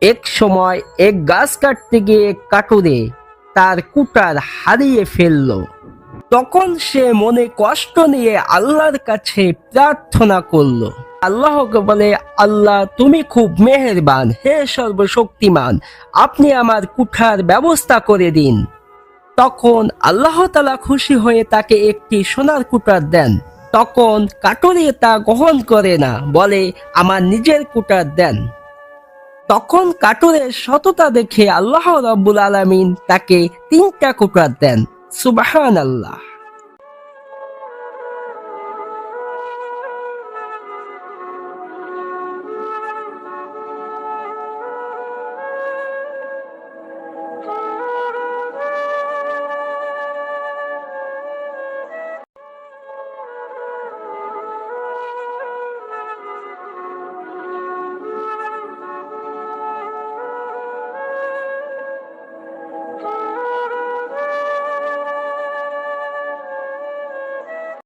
এক সময় এক গাছ কাটতে গিয়ে কাটুরে তার কুটার হারিয়ে ফেলল। তখন সে মনে কষ্ট নিয়ে আল্লাহর কাছে প্রার্থনা করল। আল্লাহকে বলে, আল্লাহ, তুমি খুব মেহেরবান, হে সর্বশক্তিমান, আপনি আমার কুঠার ব্যবস্থা করে দিন। তখন আল্লাহ তালা খুশি হয়ে তাকে একটি সোনার কুটার দেন। তখন কাটুরে তা গ্রহণ করে না, বলে, আমার নিজের কুটার দেন। তখন কাটুরের সততা দেখে আল্লাহ রব্বুল আলমিন তাকে তিনটা কুকুর দেন। সুবাহান আল্লাহ